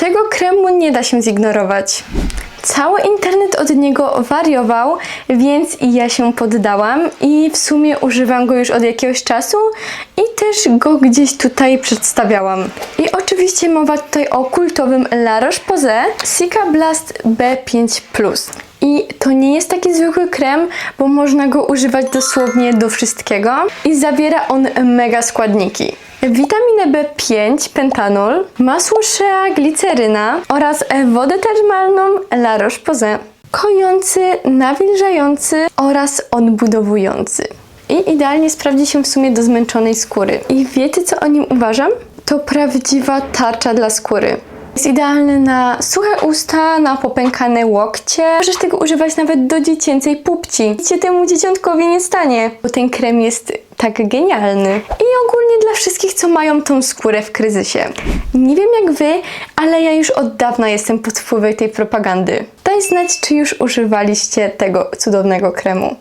Tego kremu nie da się zignorować. Cały internet od niego wariował, więc i ja się poddałam i w sumie używam go już od jakiegoś czasu i też go gdzieś tutaj przedstawiałam. I oczywiście mowa tutaj o kultowym La Roche-Posay Sika Blast B5+. I to nie jest taki zwykły krem, bo można go używać dosłownie do wszystkiego i zawiera on mega składniki. Witaminę B5, pentanol, masło shea, gliceryna oraz wodę termalną La Roche-Posay. Kojący, nawilżający oraz odbudowujący. I idealnie sprawdzi się w sumie do zmęczonej skóry. I wiecie co o nim uważam? To prawdziwa tarcza dla skóry. Jest idealny na suche usta, na popękane łokcie. Możesz tego używać nawet do dziecięcej pupci. Nic się temu dzieciątkowi nie stanie, bo ten krem jest tak genialny. I ogólnie dla wszystkich, mają tą skórę w kryzysie. Nie wiem jak wy, ale ja już od dawna jestem pod wpływem tej propagandy. Daj znać, czy już używaliście tego cudownego kremu.